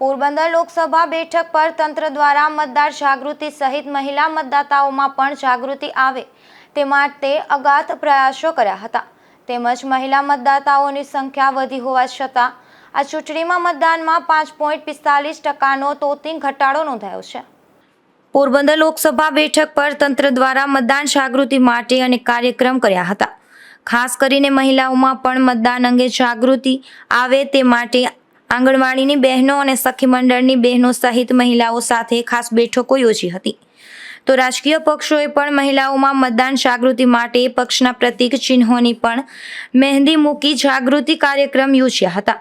પોરબંદર લોકસભા બેઠક પર તંત્ર દ્વારા મતદાર જાગૃતિ સહિત મહિલા મતદાતાઓમાં પણ જાગૃતિ આવે. તે માટે અગાધ પ્રયાસો કર્યા હતા. તેમજ મહિલા મતદાતાઓની સંખ્યા વધી હોવા છતાં, આ ચૂંટણીમાં મતદાનમાં પાંચ પોઈન્ટ પિસ્તાલીસ ટકાનો તોતિંગ ઘટાડો નોંધાયો છે. પોરબંદર લોકસભા બેઠક પર તંત્ર દ્વારા મતદાન જાગૃતિ માટે અનેક કાર્યક્રમ કર્યા હતા. ખાસ કરીને મહિલાઓમાં પણ મતદાન અંગે જાગૃતિ આવે તે માટે આંગણવાડીની બહેનો અને સખી મંડળની બહેનો સહિત મહિલાઓ સાથે ખાસ બેઠકો યોજી હતી. તો રાજકીય પક્ષોએ પણ મહિલાઓમાં મતદાન જાગૃતિ માટે પક્ષના પ્રતીક ચિહ્નોની પણ મહેંદી મૂકી જાગૃતિ કાર્યક્રમ યોજ્યા હતા.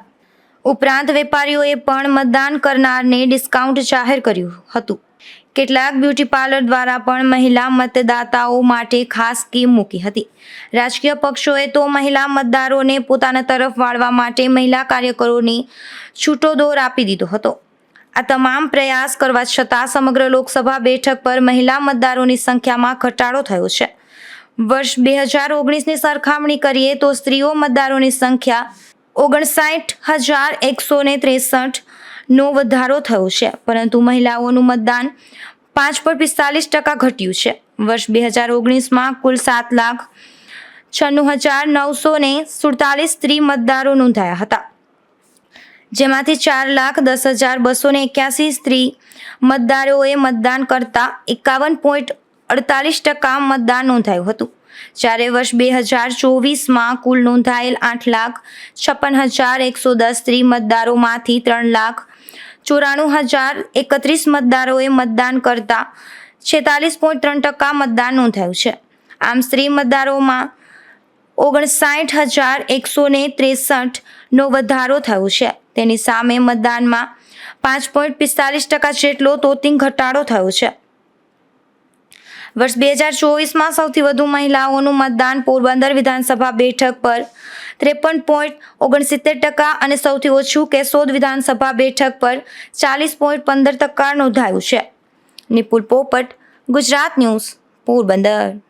ઉપરાંત વેપારીઓએ પણ મતદાન કરનારને ડિસ્કાઉન્ટ જાહેર કર્યું હતું. કેટલાક બ્યુટી પાર્લર દ્વારા પણ મહિલા મતદાતાઓ માટે ખાસ સ્કીમ મૂકી હતી. રાજકીય પક્ષોએ તો મહિલા મતદારોને પોતાના તરફ વાળવા માટે મહિલા કાર્યકરોની છૂટો દોર આપી દીધો હતો. આ તમામ પ્રયાસ કરવા છતાં સમગ્ર લોકસભા બેઠક પર મહિલા મતદારોની સંખ્યામાં ઘટાડો થયો છે. વર્ષ બે હજાર ઓગણીસની સરખામણી કરીએ તો સ્ત્રીઓ મતદારોની સંખ્યા ઓગણસાઠ હજાર એકસો ને ત્રેસઠ નો વધારો થયો છે, પરંતુ મહિલાઓનું મતદાન પાંચ પર પિસ્તાલીસ ટકા ઘટ્યું છે. વર્ષ બે હજાર ઓગણીસમાં કુલ સાત લાખ છન્નું હજાર નવસો ને સુડતાલીસ સ્ત્રી મતદારો નોંધાયા હતા. જેમાંથી ચાર લાખ દસ હજાર બસો ને એક્યાસી સ્ત્રી મતદારોએ મતદાન કરતા એકાવન પોઈન્ટ અડતાલીસ ટકા મતદાન નોંધાયું હતું. જ્યારે વર્ષ બે હજાર ચોવીસમાં કુલ નોંધાયેલ આઠ લાખ છપ્પન હજાર એકસો દસ સ્ત્રી મતદારોમાંથી ત્રણ લાખ ચોરાણું હજાર એકત્રીસ મતદારોએ મતદાન કરતા છેતાલીસ પોઈન્ટ ત્રણ ટકા મતદાન નોંધાયું છે. આમ સ્ત્રી મતદારોમાં ઓગણસાઠ હજાર એકસો ને ત્રેસઠનો વધારો થયો છે. તેની સામે મતદાનમાં પાંચ પોઈન્ટ પિસ્તાલીસ ટકા જેટલો તોતિંગ ઘટાડો થયો છે. વર્ષ બે હજાર ચોવીસમાં સૌથી વધુ મહિલાઓનું મતદાન પોરબંદર વિધાનસભા બેઠક પર ત્રેપન પોઈન્ટ ઓગણસિત્તેર ટકા અને સૌથી ઓછું કેશોદ વિધાનસભા બેઠક પર ચાલીસ પોઈન્ટ પંદર ટકા નોંધાયું છે. નિપુલ પોપટ, ગુજરાત ન્યૂઝ, પોરબંદર.